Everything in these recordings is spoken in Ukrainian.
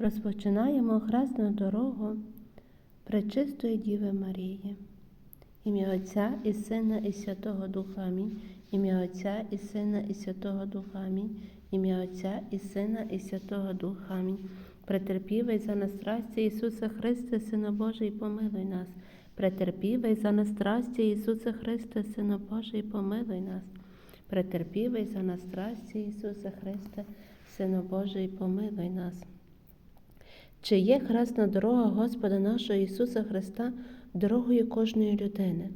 Розпочинаємо хресну дорогу Пречистої Діви Марії. Ім'я Отця і Сина і Святого Духа Амінь. Ім'я Отця і Сина і Святого Духа Амінь. Ім'я Отця і Сина і Святого Духа Амінь. Претерпівий за нас страсті Ісуса Христе, Сина Божий, помилуй нас. Претерпівий за нас страсті Ісуса Христе, Сина Божий, помилуй нас. Претерпівий за нас страсті Ісуса Христе, Сина Божий, помилуй нас. Чи є хресна дорога Господа нашого Ісуса Христа дорогою кожної людини?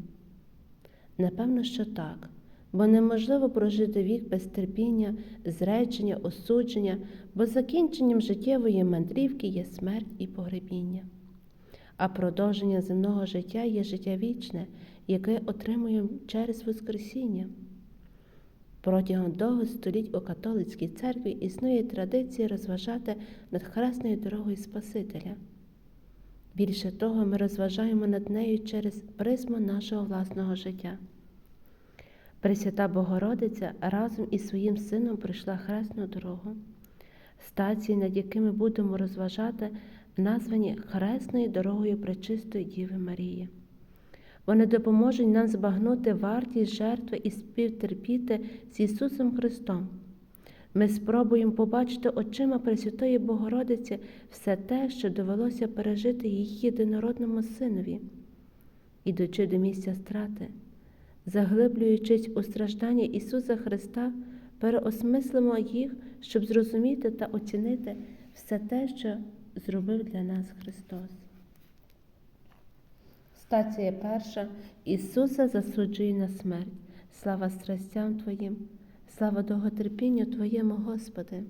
Напевно, що так, бо неможливо прожити вік без терпіння, зречення, осудження, бо закінченням життєвої мандрівки є смерть і погребіння. А продовження земного життя є життя вічне, яке отримуємо через Воскресіння. Протягом довгих століть у католицькій церкві існує традиція розважати над хресною дорогою Спасителя. Більше того, ми розважаємо над нею через призму нашого власного життя. Пресвята Богородиця разом із своїм сином прийшла хресну дорогу. Стації, над якими будемо розважати, названі Хресною дорогою Пречистої Діви Марії. Вони допоможуть нам збагнути вартість жертви і співтерпіти з Ісусом Христом. Ми спробуємо побачити очима Пресвятої Богородиці все те, що довелося пережити її єдинородному синові, ідучи до місця страти, заглиблюючись у страждання Ісуса Христа, переосмислимо їх, щоб зрозуміти та оцінити все те, що зробив для нас Христос. Стація перша Ісуса засуджує на смерть. Слава страстям Твоїм, слава довготерпінню Твоєму, Господи.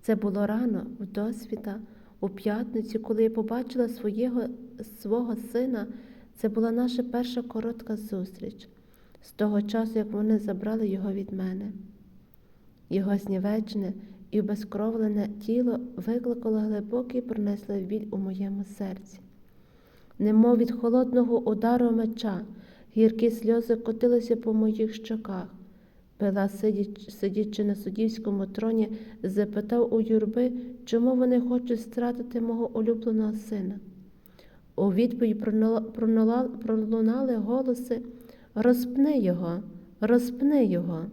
Це було рано, в досвіта, у п'ятницю, коли я побачила своєго, свого сина, це була наша перша коротка зустріч з того часу, як вони забрали його від мене. Його знівечне і обезкровлене тіло викликало глибокий пронеслий біль у моєму серці немов від холодного удару меча, гіркі сльози котилися по моїх щоках. Пила, сидячи на суддівському троні, запитав у юрби, чому вони хочуть стратити мого улюбленого сина. У відповідь пролунали голоси розпни його, розпни його.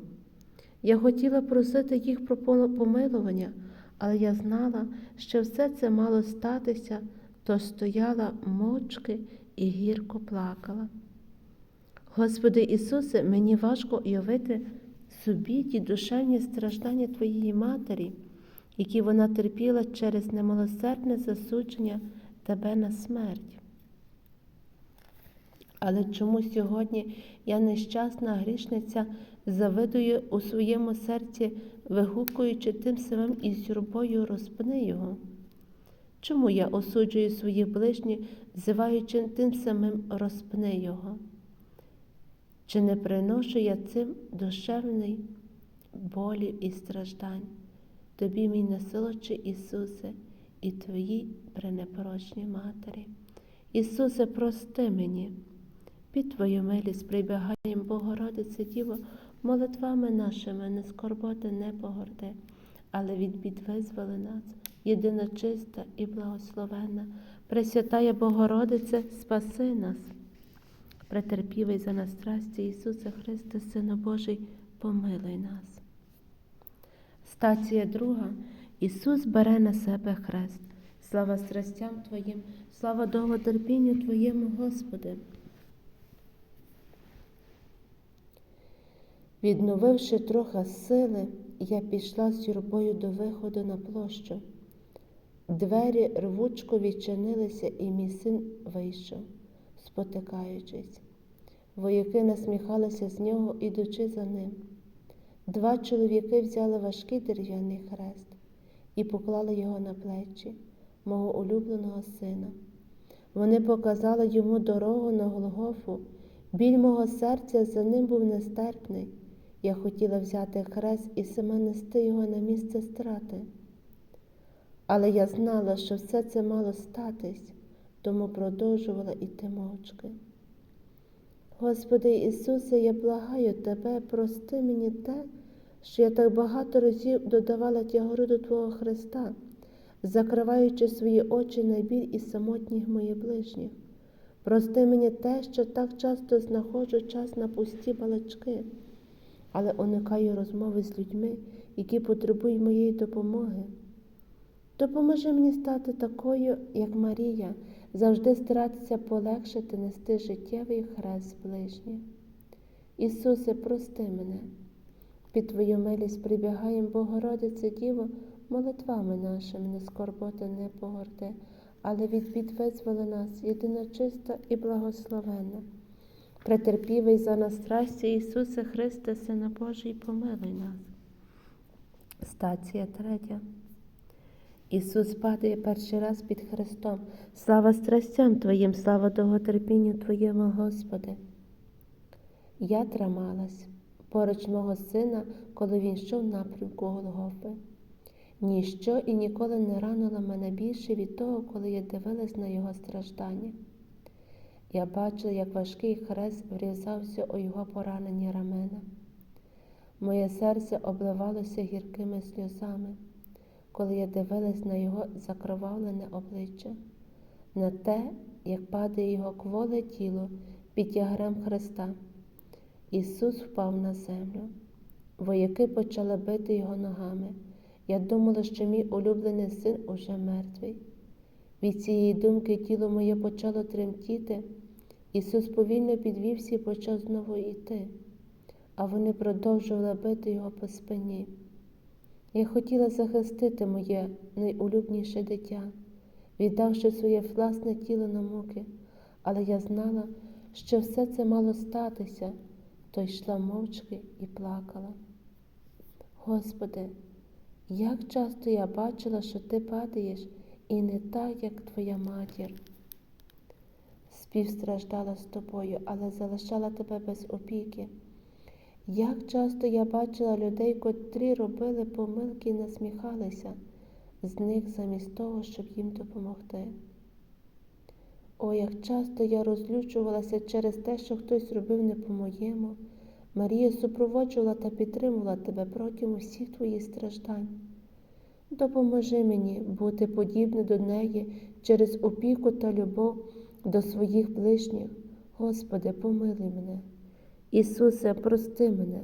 Я хотіла просити їх про помилування, але я знала, що все це мало статися то стояла мовчки і гірко плакала. Господи Ісусе, мені важко уявити собі ті душевні страждання Твоєї Матері, які вона терпіла через немилосердне засудження Тебе на смерть. Але чому сьогодні я нещасна грішниця завидую у своєму серці, вигукуючи тим самим із юрбою розпни його? Чому я осуджую своїх ближніх, зиваючи тим самим розпни його? Чи не приношу я цим душевний болів і страждань, тобі, мій насолодчий Ісусе, і Твоїй пренепорочній Матері? Ісусе, прости мені, під Твою милість прибігаєм, Богородице Діво, молитвами нашими не скорботи, не погорди, але від бід визволи нас єдина чиста і благословенна, Пресвятая Богородице, спаси нас, претерпівий за нас страсті Ісусе Христе, Сину Божий, помилуй нас. Стація друга. Ісус бере на себе хрест. Слава страстям Твоїм, слава довготерпінню Твоєму, Господи. Відновивши трохи сили, я пішла з юрбою до виходу на площу. Двері рвучко відчинилися, і мій син вийшов, спотикаючись. Вояки насміхалися з нього, ідучи за ним. Два чоловіки взяли важкий дерев'яний хрест і поклали його на плечі мого улюбленого сина. Вони показали йому дорогу на Голгофу. Біль мого серця за ним був нестерпний. Я хотіла взяти хрест і сама нести його на місце страти. Але я знала, що все це мало статись, тому продовжувала іти мовчки. Господи Ісусе, я благаю Тебе, прости мені те, що я так багато разів додавала тягору до Твого Христа, закриваючи свої очі на біль і самотніх моїх ближніх. Прости мені те, що так часто знаходжу час на пусті балачки, але уникаю розмови з людьми, які потребують моєї допомоги. Допоможи мені стати такою, як Марія, завжди старатися полегшити нести життєвий хрест ближніх. Ісусе, прости мене. Під Твою милість прибігаєм, Богородице Діво, молитвами нашими, не скорботи, не погорди, але від бід визволи нас, єдина чиста і благословенна. Претерпівий за нас страсті, Ісусе Христе, Сина Божий, помилуй нас. Стація третя. Ісус падає перший раз під Христом. Слава страстям Твоїм, слава довготерпінню Твоєму, Господи. Я трималась поруч мого сина, коли він йшов напрямку Голгофи. Ніщо і ніколи не ранило мене більше від того, коли я дивилась на його страждання. Я бачила, як важкий хрест врізався у його поранені рамена. Моє серце обливалося гіркими сльозами, коли я дивилась на його закровавлене обличчя, на те, як падає його кволе тіло під тягарем Христа. Ісус впав на землю. Вояки почали бити його ногами. Я думала, що мій улюблений син уже мертвий. Від цієї думки тіло моє почало тремтіти. Ісус повільно підвівся і почав знову йти, а вони продовжували бити його по спині. Я хотіла захистити моє найулюбніше дитя, віддавши своє власне тіло на муки, але я знала, що все це мало статися, то йшла мовчки і плакала. Господи, як часто я бачила, що ти падаєш, і не так, як твоя матір. Співстраждала з тобою, але залишала тебе без опіки. Як часто я бачила людей, котрі робили помилки і насміхалися з них замість того, щоб їм допомогти. О, як часто я розлючувалася через те, що хтось робив не по-моєму. Марія супроводжувала та підтримувала тебе протягом усіх твоїх страждань. Допоможи мені бути подібним до неї через опіку та любов до своїх ближніх. Господи, помилуй мене. Ісусе, прости мене.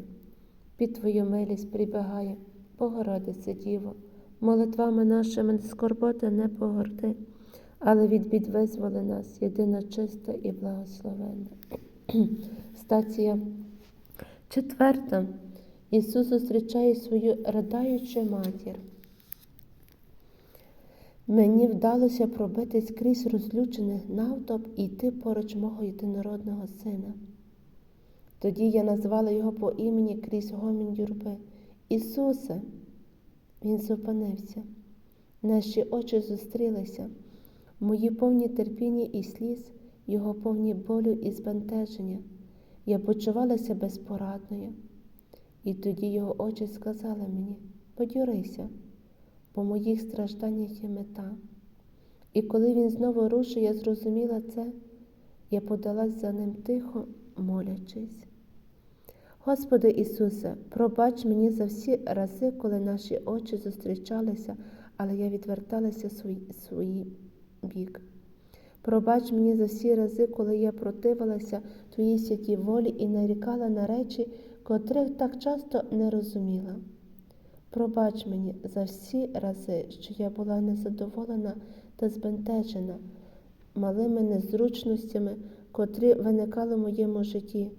Під Твою милість прибігає, Богородице Діво, молитвами нашими скорботи не погорди, але від бід визволи нас, єдина чиста і благословенна. Стація четверта. Ісус зустрічає свою радаючу матір. Мені вдалося пробитись крізь розлючений навтоп і йти поруч мого єдинородного сина. Тоді я назвала його по імені крізь гомін юрби. Ісусе, Він зупинився. Наші очі зустрілися, мої повні терпіння і сліз, його повні болю і збентеження. Я почувалася безпорадною. І тоді його очі сказали мені подюрися, по моїх стражданнях є мета. І коли він знову рушив, я зрозуміла це, я подалась за ним тихо, молячись. Господи Ісусе, пробач мені за всі рази, коли наші очі зустрічалися, але я відверталася свій, свій бік. Пробач мені за всі рази, коли я противилася Твоїй святій волі і нарікала на речі, котрих так часто не розуміла. Пробач мені за всі рази, що я була незадоволена та збентежена малими незручностями, котрі виникали в моєму житті.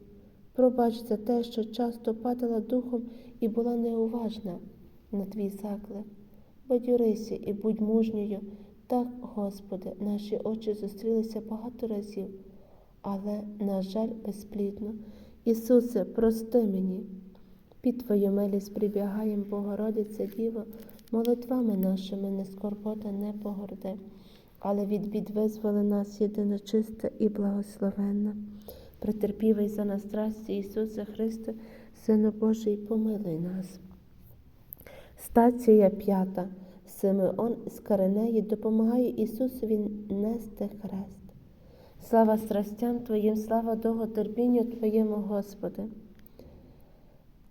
Пробач за те, що часто падала духом і була неуважна на твій заклик. Бадюрися і будь мужньою. Так, Господи, наші очі зустрілися багато разів, але, на жаль, безплідно. Ісусе, прости мені. Під Твою милість прибігаєм, Богородице Діво, молитвами нашими не скорбота, не погорди, але від бід визволи нас єдина чиста і благословенна. Претерпівий за нас страсті Ісусе Христе, Сину Божий, помилуй нас. Стація п'ята. Симеон з Каренеї допомагає Ісусові нести хрест. Слава страстям Твоїм, слава довготерпінню Твоєму, Господи.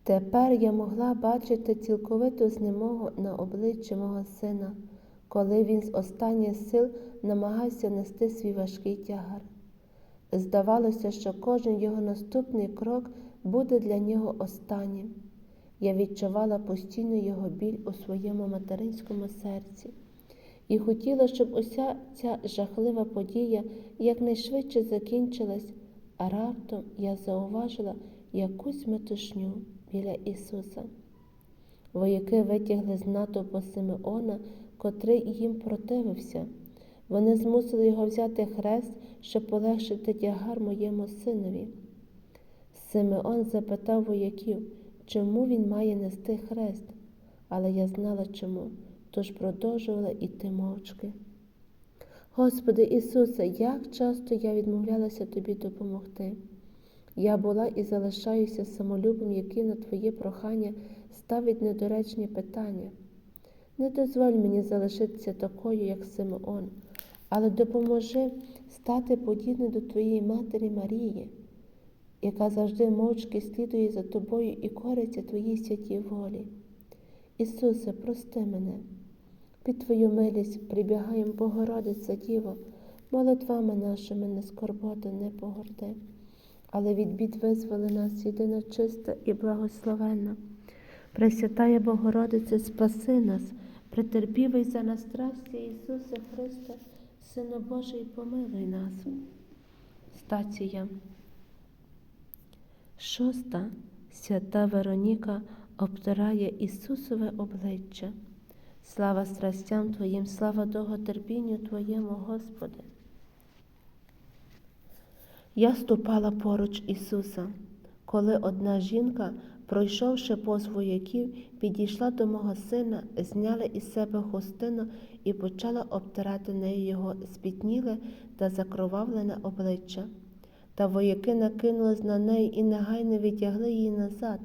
Тепер я могла бачити цілковиту знемогу на обличчі мого сина, коли він з останніх сил намагався нести свій важкий тягар. Здавалося, що кожен його наступний крок буде для нього останнім. Я відчувала постійно його біль у своєму материнському серці і хотіла, щоб уся ця жахлива подія якнайшвидше закінчилась, а раптом я зауважила якусь метушню біля Ісуса. Вояки витягли з натовпу Симеона, котрий їм противився. Вони змусили його взяти хрест, щоб полегшити тягар моєму синові. Симеон запитав вояків, чому він має нести хрест, але я знала чому, тож продовжувала йти мовчки. Господи Ісусе, як часто я відмовлялася Тобі допомогти. Я була і залишаюся самолюбом, який на Твоє прохання ставить недоречні питання. Не дозволь мені залишитися такою, як Симеон, але допоможи стати подібною до Твоєї Матері Марії, яка завжди мовчки слідує за тобою і кориться Твоїй святій волі. Ісусе, прости мене. Під Твою милість прибігаємо, Богородиця Діво, молитвами нашими не скорботи, не погорди, але від бід визволи нас єдина чиста і благословенна. Пресвятая Богородице, спаси нас, претерпівий за нас страсті Ісусе Христе, Сину Божий, помилуй нас. Стація. Шоста свята Вероніка обтирає Ісусове обличчя. Слава страстям Твоїм, слава довготерпінню Твоєму, Господи. Я ступала поруч Ісуса, коли одна жінка, пройшовши повз вояків, підійшла до мого сина, зняла із себе хустину і почала обтирати нею його спітніле та закровавлене обличчя. Та вояки накинулись на неї і негайно відтягли її назад.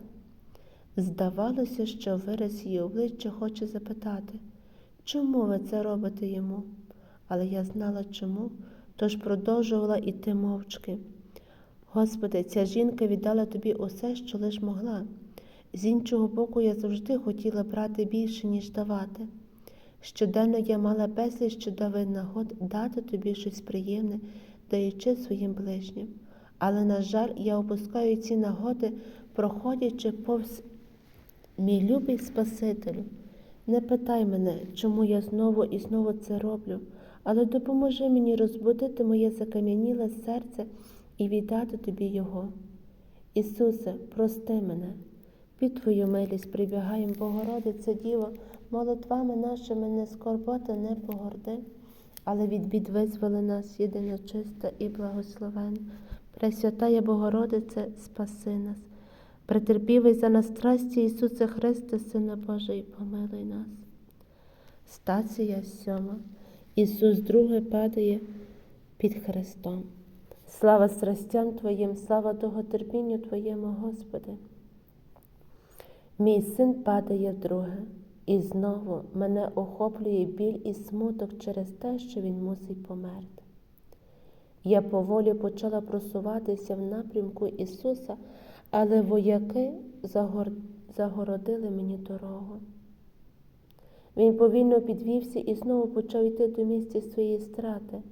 Здавалося, що вираз її обличчя хоче запитати, чому ви це робите йому? Але я знала чому, тож продовжувала йти мовчки. Господи, ця жінка віддала тобі усе, що лиш могла. З іншого боку, я завжди хотіла брати більше, ніж давати. Щоденно я мала безліч чудових нагод дати тобі щось приємне, даючи своїм ближнім. Але, на жаль, я опускаю ці нагоди, проходячи повз Мій любий Спасителю, не питай мене, чому я знову і знову це роблю, але допоможи мені розбудити моє закам'яніле серце і віддати тобі його. Ісусе, прости мене, під Твою милість прибігаєм, Богородице Діво, молитвами нашими не скорбота, не погорди, але від бід визволи нас єдина чиста і благословенна. Пресвятая Богородице, спаси нас. Претерпівий за нас страсті Ісусе Христе, Сина Божий, помилуй нас. Стація сьома. Ісус друге падає під Христом. Слава страстям Твоїм, слава довготерпінню Твоєму, Господи. Мій син падає вдруге, і знову мене охоплює біль і смуток через те, що він мусить померти. Я поволі почала просуватися в напрямку Ісуса але вояки загор... загородили мені дорогу. Він повільно підвівся і знову почав йти до місця своєї страти.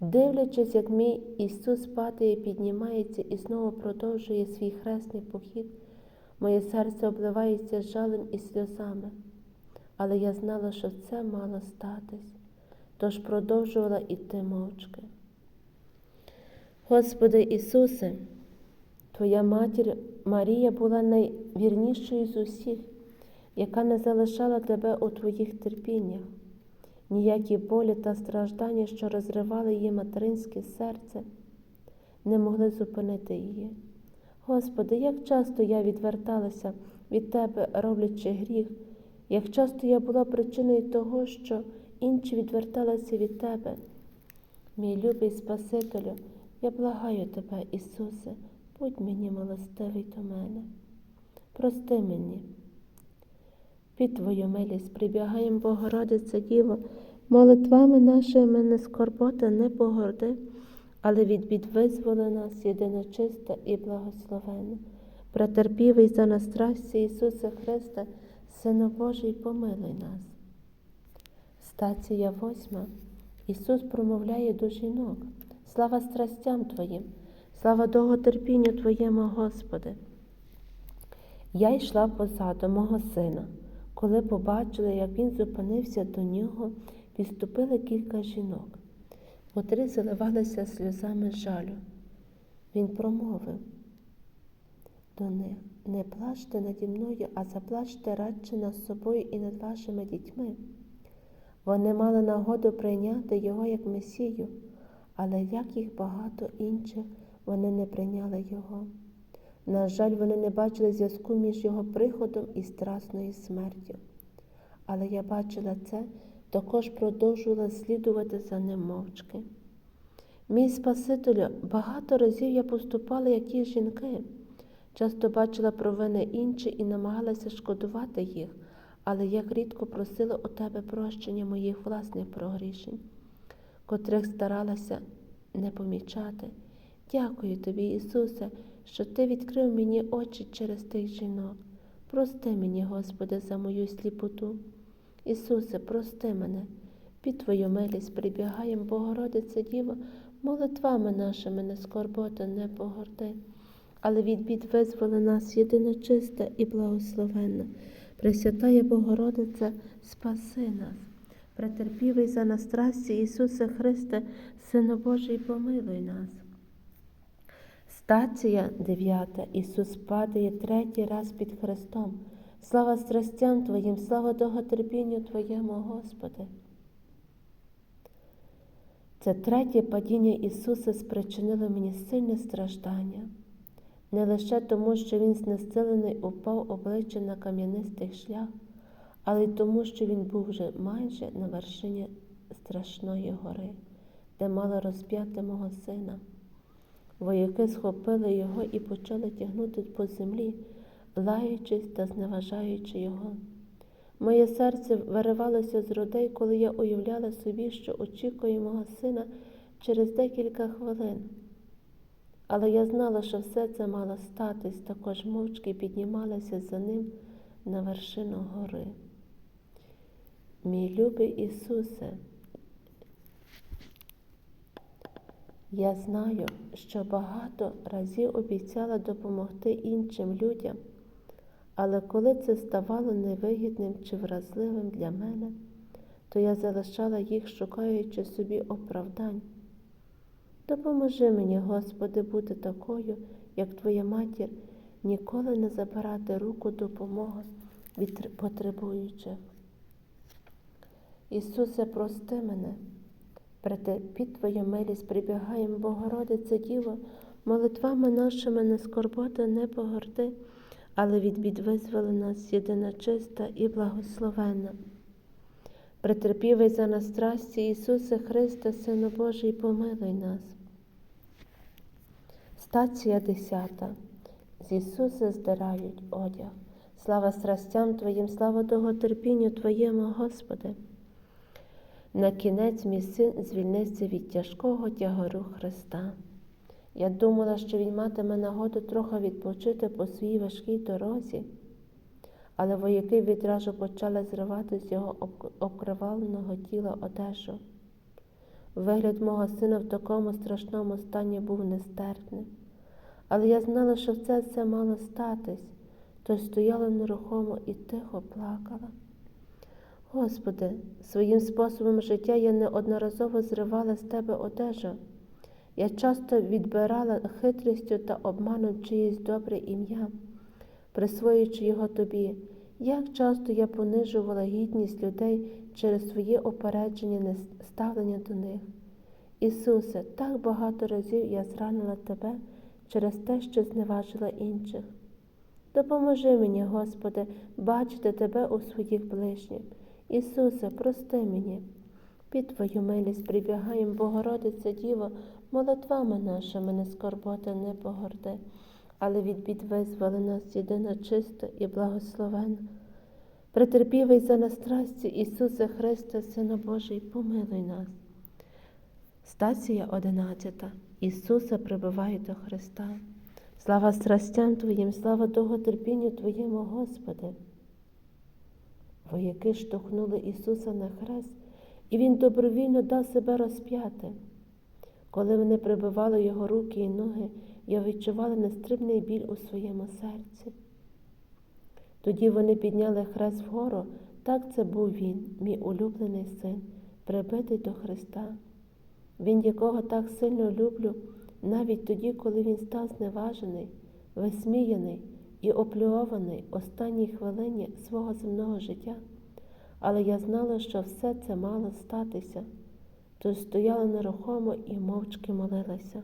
Дивлячись, як мій Ісус падає, піднімається і знову продовжує свій хресний похід, моє серце обливається жалем і сльозами, але я знала, що це мало статись, тож продовжувала йти мовчки. Господи Ісусе, Твоя матір Марія була найвірнішою з усіх, яка не залишала тебе у твоїх терпіннях, ніякі болі та страждання, що розривали її материнське серце, не могли зупинити її. Господи, як часто я відверталася від Тебе, роблячи гріх, як часто я була причиною того, що інші відверталися від Тебе. Мій любий Спасителю, я благаю Тебе, Ісусе будь мені милостивий до мене, прости мені. Під Твою милість прибігаєм, Богородице Діво, молитвами нашими не скорбота, не погорди, але від бід визволи нас єдина чиста і благословена. Претерпівий за нас страсті Ісуса Христа, Сину Божий, помилуй нас. Стація восьма. Ісус промовляє до жінок. Слава страстям Твоїм, слава довготерпінню Твоєму, Господи. Я йшла позаду мого сина. Коли побачила, як він зупинився до нього, підступили кілька жінок. Котрі заливалися сльозами жалю. Він промовив до них не плачте наді мною, а заплачте радше над собою і над вашими дітьми. Вони мали нагоду прийняти його як Месію, але як їх багато інших, вони не прийняли його. На жаль, вони не бачили зв'язку між його приходом і страсною смертю. Але я бачила це, також продовжувала слідувати за ним мовчки. Мій Спасителю, багато разів я поступала, як ті жінки. Часто бачила провини інші і намагалася шкодувати їх, але як рідко просила у тебе прощення моїх власних прогрішень, котрих старалася не помічати. Дякую тобі, Ісусе, що Ти відкрив мені очі через тих жінок. Прости мені, Господи, за мою сліпоту. Ісусе, прости мене, під Твою милість прибігаєм, Богородице Діво, молитвами нашими не скорбота, не погорди, але від бід визволи нас єдина чиста і благословенна. Пресвятая Богородице, спаси нас, претерпівий за нас страсті Ісусе Христе, Сину Божий, помилуй нас. Стація 9. Ісус падає третій раз під Христом. Слава страстям Твоїм, слава довготерпінню Твоєму, Господи. Це третє падіння Ісуса спричинило мені сильне страждання, не лише тому, що Він знесилений упав обличчя на кам'янистий шлях, але й тому, що Він був вже майже на вершині страшної гори, де мало розп'яти мого сина. Вояки схопили його і почали тягнути по землі, лаючись та зневажаючи його. Моє серце виривалося з грудей, коли я уявляла собі, що очікує мого сина через декілька хвилин. Але я знала, що все це мало статись, також мовчки піднімалася за ним на вершину гори. Мій любий Ісусе, я знаю, що багато разів обіцяла допомогти іншим людям. Але коли це ставало невигідним чи вразливим для мене, то я залишала їх, шукаючи собі оправдань. Допоможи мені, Господи, бути такою, як Твоя матір, ніколи не забирати руку допомоги від потребуючих. Ісусе, прости мене, під Твою милість прибігаємо, Богородице Діво, молитвами нашими не скорбота, не погорди але від бід визволи нас єдина чиста і благословенна. Претерпівий за нас страсті Ісусе Христе, Сину Божий, помилуй нас. Стація десята. З Ісуса здирають одяг. Слава страстям Твоїм, слава довготерпінню Твоєму, Господи. На кінець мій син звільнився від тяжкого тягару Христа. Я думала, що він матиме нагоду трохи відпочити по своїй важкій дорозі, але вояки відразу почали зривати з його обкриваленого тіла одежу. Вигляд мого сина в такому страшному стані був нестерпним, але я знала, що все це мало статись, то стояла нерухомо і тихо плакала. Господи, своїм способом життя я неодноразово зривала з тебе одежу. Я часто відбирала хитрістю та обманом чиїсь добре ім'я, присвоюючи його тобі, як часто я понижувала гідність людей через своє опередження ставлення до них. Ісусе, так багато разів я зранила Тебе через те, що зневажила інших. Допоможи мені, Господи, бачити Тебе у своїх ближніх. Ісусе, прости мені. Під Твою милість прибігаєм, Богородиця Діво, молитвами нашими не скорботи, не погорди, але від бід визволи нас єдина чиста і благословена. Претерпівий за нас страсті Ісусе Христе, Сина Божий, помилуй нас. Стація одинадцята. Ісуса прибиває до Христа. Слава страстям Твоїм, слава довготерпінню Твоєму, Господи. Вояки штовхнули Ісуса на хрест і Він добровільно дав себе розп'яти. Коли вони прибивали його руки і ноги, я відчувала нестримний біль у своєму серці. Тоді вони підняли хрест вгору, так це був він, мій улюблений син, прибитий до Христа. Він, якого так сильно люблю, навіть тоді, коли він став зневажений, висміяний і оплюований останній хвилині свого земного життя. Але я знала, що все це мало статися, тож стояла нерухомо і мовчки молилася.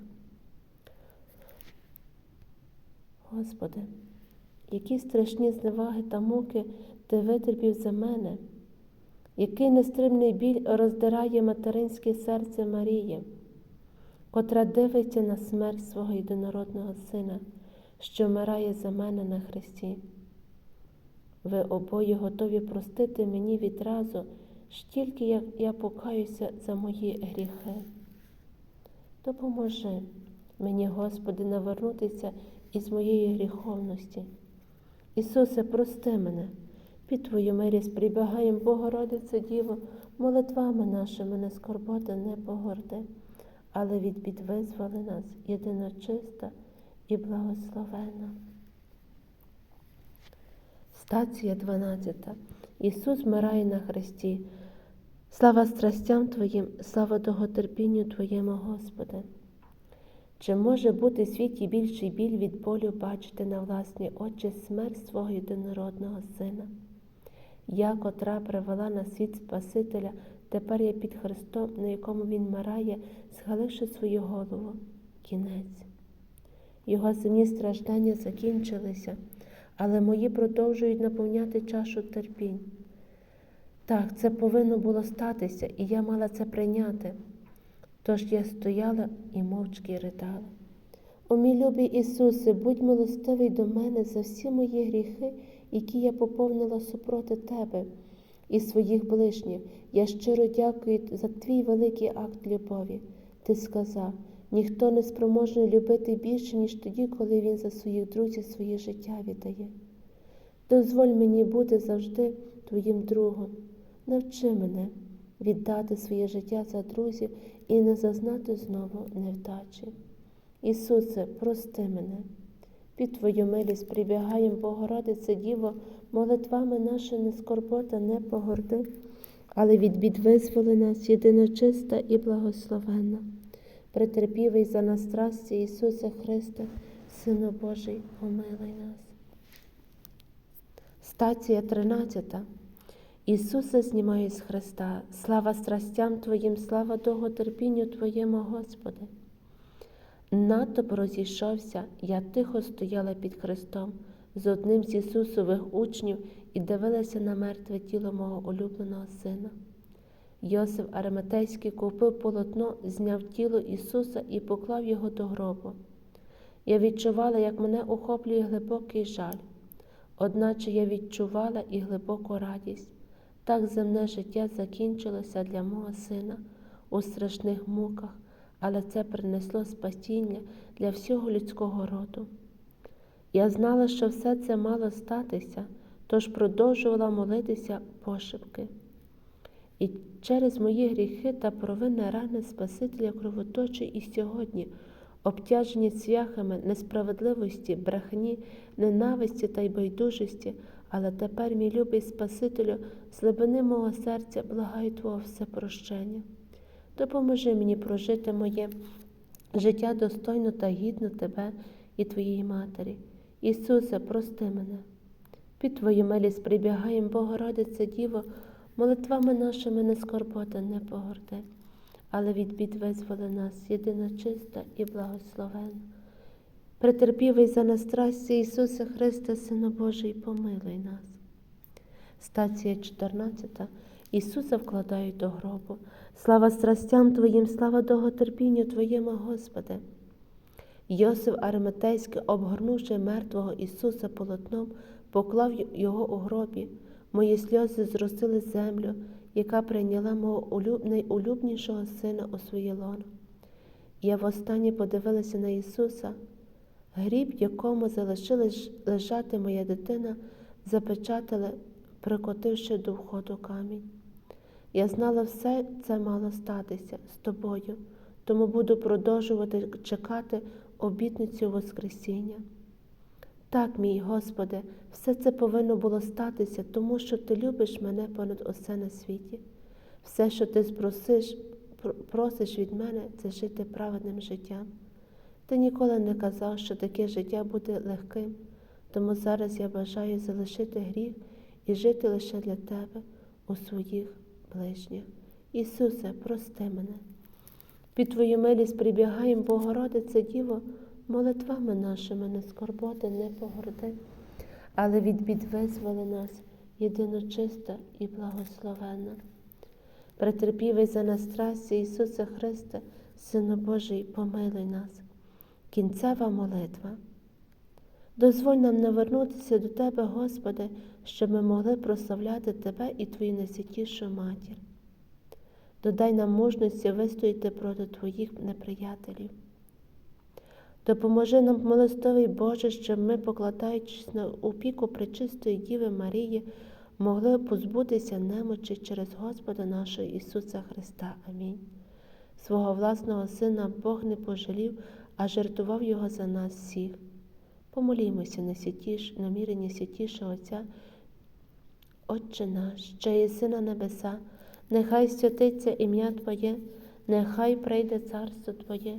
Господи, які страшні зневаги та муки ти витерпів за мене, який нестримний біль роздирає материнське серце Марії, котра дивиться на смерть свого єдинородного сина, що вмирає за мене на хресті. Ви обоє готові простити мені відразу, ж тільки як я покаюся за мої гріхи. Допоможи мені, Господи, навернутися із моєї гріховності. Ісусе, прости мене, під Твою милість прибігаєм, Богородице Діво, молитвами нашими не скорбота, не погорди, але від бід визволи нас єдиночиста і благословена. Стація 12. Ісус вмирає на хресті. Слава страстям Твоїм, слава довготерпінню Твоєму, Господи. Чи може бути в світі більший біль від болю бачити на власні очі смерть свого єдинородного Сина? Я, котра привела на світ Спасителя, тепер я під Христом, на якому Він вмирає, схиливши свою голову. Кінець. Його земні страждання закінчилися, але мої продовжують наповняти чашу терпінь. Так, це повинно було статися, і я мала це прийняти. Тож я стояла і мовчки ридала. О, мій любий Ісусе, будь милостивий до мене за всі мої гріхи, які я поповнила супроти Тебе і своїх ближніх. Я щиро дякую за твій великий акт любові. Ти сказав, ніхто не спроможний любити більше, ніж тоді, коли він за своїх друзів своє життя віддає. Дозволь мені бути завжди твоїм другом. Навчи мене віддати своє життя за друзів і не зазнати знову невдачі. Ісусе, прости мене. Під Твою милість прибігаєм, Богородице Діво, молитвами наша не скорбота, не погорди, але від бід визволи нас єдиночиста і благословенна. Претерпівий за нас страсті Ісусе Христе, Сину Божий, помилуй нас. Стація 13. Ісусе, знімаю з Христа, слава страстям Твоїм, слава довготерпінню Твоєму, Господи. Натоп розійшовся, я тихо стояла під Христом з одним з Ісусових учнів і дивилася на мертве тіло мого улюбленого Сина. Йосиф Ариматейський купив полотно, зняв тіло Ісуса і поклав його до гробу. Я відчувала, як мене охоплює глибокий жаль, одначе я відчувала і глибоку радість. Так земне життя закінчилося для мого сина у страшних муках, але це принесло спасіння для всього людського роду. Я знала, що все це мало статися, тож продовжувала молитися пошепки. І через мої гріхи та провини рани Спасителя кровоточі і сьогодні, обтяжені цвяхами несправедливості, брехні, ненависті та й байдужості, але тепер, мій любий Спасителю, з глибини мого серця благаю Твого всепрощення. Допоможи мені прожити моє життя достойно та гідно Тебе і Твоєї Матері. Ісусе, прости мене. Під Твою милість прибігаєм, Богородице Діво, молитвами нашими не скорбота, не погорди, але від бід визволи нас єдиночиста і благословена. Претерпівий за нас страсті Ісусе Христе, Сину Божий, помилуй нас. Стація 14. Ісуса вкладають до гробу. Слава страстям Твоїм, слава довготерпінню Твоєму, Господи. Йосиф Ариматейський, обгорнувши мертвого Ісуса полотном, поклав його у гробі. Мої сльози зростили землю, яка прийняла мого найулюбнішого сина у своє лоно. Я востаннє подивилася на Ісуса, гріб, якому залишилась лежати моя дитина, запечатали, прикотивши до входу камінь. Я знала, все це мало статися з тобою, тому буду продовжувати чекати обітницю Воскресіння. Так, мій Господи, все це повинно було статися, тому що Ти любиш мене понад усе на світі. Все, що ти спросиш, просиш від мене, це жити праведним життям. Ти ніколи не казав, що таке життя буде легким, тому зараз я бажаю залишити гріх і жити лише для Тебе у своїх ближніх. Ісусе, прости мене. Під Твою милість прибігаємо, Богородице Діво, молитвами нашими не скорботи, не погорди, але від бід визволи нас, єдино чиста і благословенна. Претерпівий за нас страсті, Ісусе Христе, Сину Божий, помилуй нас. Кінцева молитва. Дозволь нам навернутися до Тебе, Господи, щоб ми могли прославляти Тебе і Твою найсвятішу матір. Додай нам мужності вистояти проти Твоїх неприятелів. Допоможи нам, милостивий Боже, щоб ми, покладаючись на опіку Пречистої Діви Марії, могли позбутися немочі через Господа нашого Ісуса Христа. Амінь. Свого власного Сина Бог не пожалів, а жертвував Його за нас всіх. Помолімося на святіш, намірення святішого Отця, Отче наш, що єси на небеса, нехай святиться ім'я Твоє, нехай прийде царство Твоє,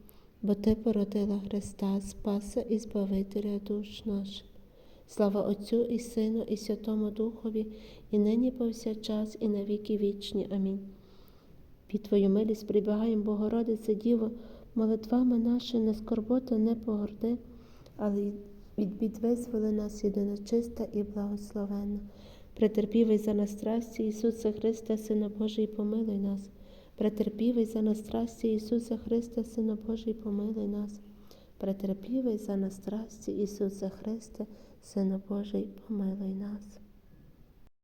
бо Ти породила Христа, Спаса і Збавителя душ наших. Слава Отцю і Сину, і Святому Духові, і нині повсякчас, і на віки вічні. Амінь. Під Твою милість прибігаємо, Богородице Діво, молитвами наші не скорботи, не погорди, але від бід визволи нас єдина чиста і благословенна. Претерпівий за нас страсті, Ісусе Христе, Сина Божий, помилуй нас. Претерпівий за нас страсті, Ісуса Христа, Сина Божий, помилуй нас. Претерпівий за нас страсті, Ісуса Христа, Сина Божий, помилуй нас.